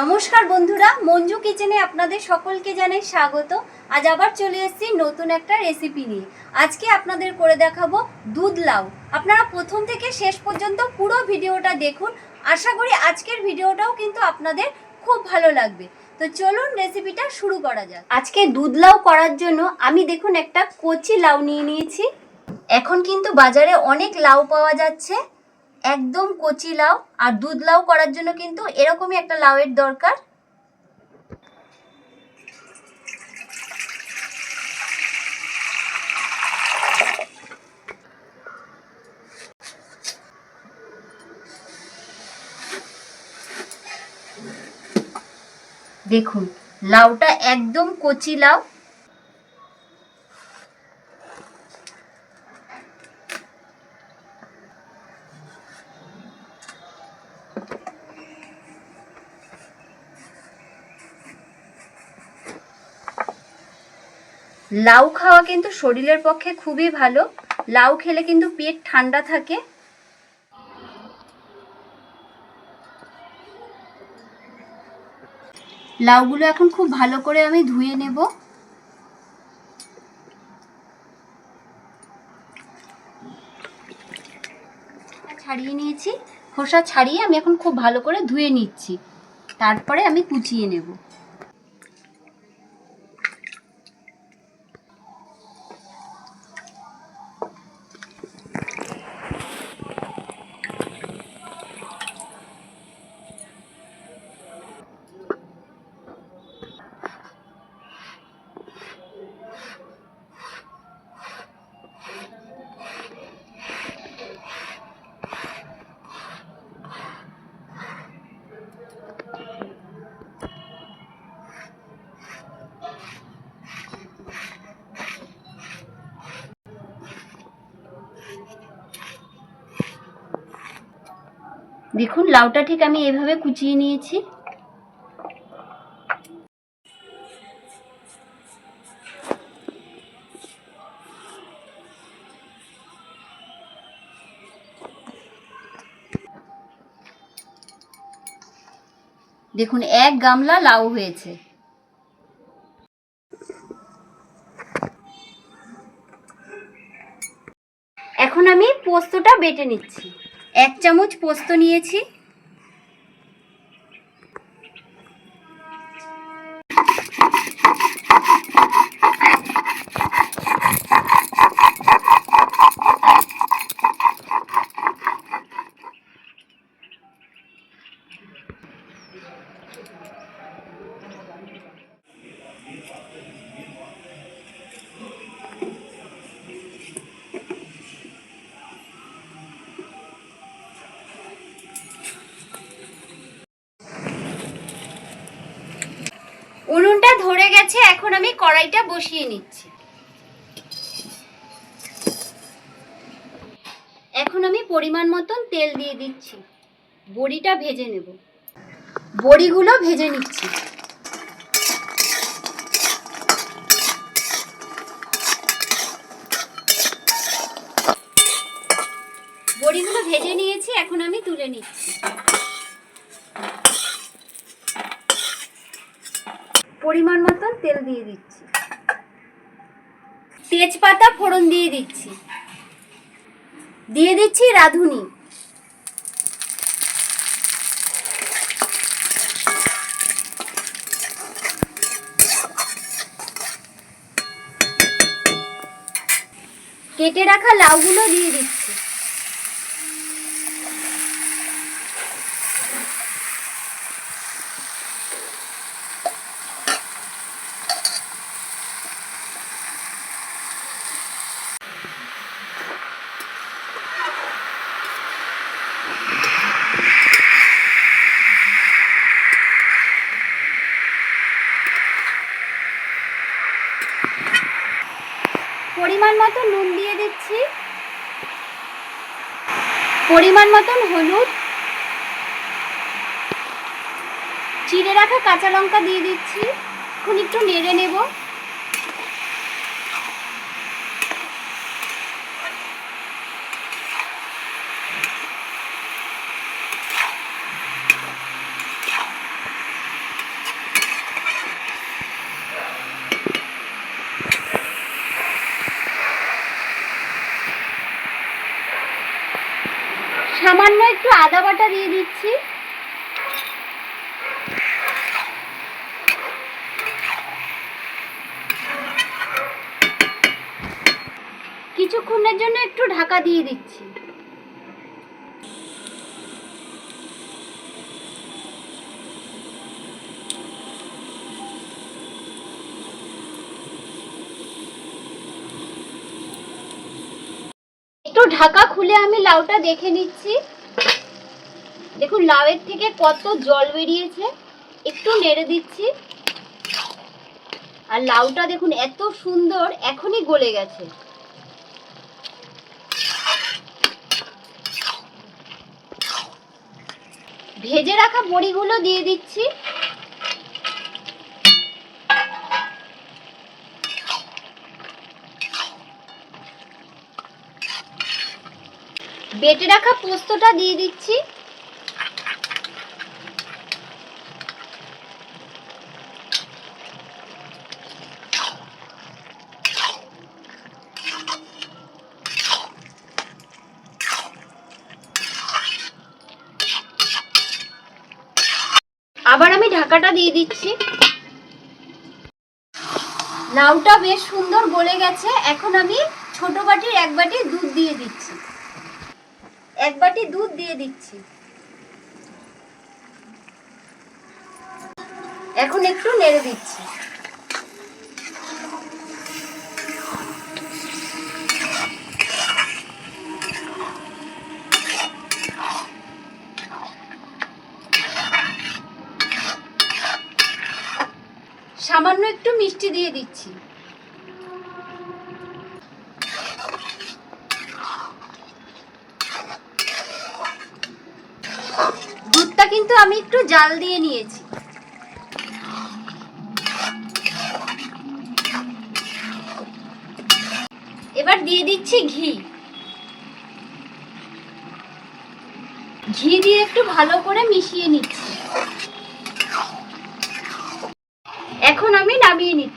নমস্কার বন্ধুরা, মঞ্জু কিচেনে আপনাদের সকলকে জানাই স্বাগত। আজ আবার চলে এসেছি নতুন একটা রেসিপি নিয়ে। আজকে আপনাদের করে দেখাবো দুধ লাউ। আপনারা প্রথম থেকে শেষ পর্যন্ত পুরো ভিডিওটা দেখুন। আশা করি আজকের ভিডিওটাও কিন্তু আপনাদের খুব ভালো লাগবে। তো চলুন রেসিপিটা শুরু করা যাক। আজকে দুধ লাউ করার জন্য আমি দেখুন একটা কচি লাউ নিয়ে নিয়েছি। এখন কিন্তু বাজারে অনেক লাউ পাওয়া যাচ্ছে। একদম কচি লাউ আর দুধ লাউ করার জন্য কিন্তু এরকমই একটা লাউয়ের দরকার। দেখুন, লাউটা একদম কচি লাউ লাউ খাওয়া কিন্তু শরীরের পক্ষে খুবই ভালো। লাউ খেলে কিন্তু পেট ঠান্ডা থাকে। লাউগুলো এখন খুব ভালো করে আমি ধুয়ে নেব। ছাড়িয়ে নিয়েছি। খোসা ছাড়িয়ে আমি এখন খুব ভালো করে ধুয়ে নিচ্ছি। তারপরে আমি কুচিয়ে নেব। দেখুন, লাউটা ঠিক আমি এভাবে কুচিয়ে নিয়েছি। দেখুন, এক গামলা লাউ হয়েছে। এখন আমি পোস্তটা বেটে নিচ্ছি। এক চামচ পোস্ত নিয়েছি। উনুনটা ধরে গেছে, এখন আমি কড়াইটা বসিয়ে নিচ্ছি। এখন আমি পরিমাণ মতন তেল দিয়ে দিচ্ছি। বড়িটা ভেজে নেব। বড়িগুলো ভেজে নিচ্ছি। বড়িগুলো ভেজে নিয়েছি, এখন আমি তুলে নিচ্ছি। পরিমাণ মতন তেল দিয়ে দিচ্ছি। তেজপাতা ফোড়ন দিয়ে দিচ্ছি। দিয়ে দিচ্ছি রাঁধুনি। কেটে রাখা লাউগুলো দিয়ে দিচ্ছি। পরিমাণ মতো নুন দিয়ে দিচ্ছি। পরিমাণ মতন হলুদ। চিড়ে রাখা কাঁচা লঙ্কা দিয়ে দিচ্ছি। এখন একটু নেড়ে নেব। আদা বাটা দিয়ে দিচ্ছি। কিছুক্ষণের জন্য একটু ঢাকা দিয়ে দিচ্ছি। একটু ঢাকা খুলে আমি লাউটা দেখে নিচ্ছি। দেখুন, লাউয়ের থেকে কত জল বেরিয়েছে। একটু নেড়ে দিচ্ছি। আর লাউটা দেখুন, এত সুন্দর, এখনই গলে গেছে। ভেজে রাখা বড়িগুলো দিয়ে দিচ্ছি। বেটে রাখা পোস্তটা দিয়ে দিচ্ছি। আবার আমি ঢাকাটা দিয়ে দিচ্ছি। লাউটা বেশ সুন্দর গলে গেছে। এখন আমি ছোট বাটির এক বাটি দুধ দিয়ে দিচ্ছি। এক বাটি দুধ দিয়ে দিচ্ছি। এখন একটু নেড়ে দিচ্ছি। সামান্য একটু মিষ্টি দিয়ে দিচ্ছি। দুধটা কিন্তু আমি একটু জাল দিয়ে নিয়েছি। এবার দিয়ে দিচ্ছি ঘি। ঘি দিয়ে একটু ভালো করে মিশিয়ে নিচ্ছি। এখন আমি নামিয়ে নিচ্ছি।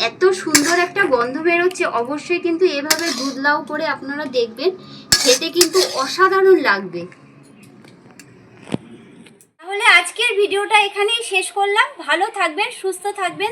এত সুন্দর একটা গন্ধ বেরোচ্ছে। অবশ্যই কিন্তু এভাবে দুধ লাউ করে আপনারা দেখবেন, খেতে কিন্তু অসাধারণ লাগবে। তাহলে আজকের ভিডিওটা এখানেই শেষ করলাম। ভালো থাকবেন, সুস্থ থাকবেন।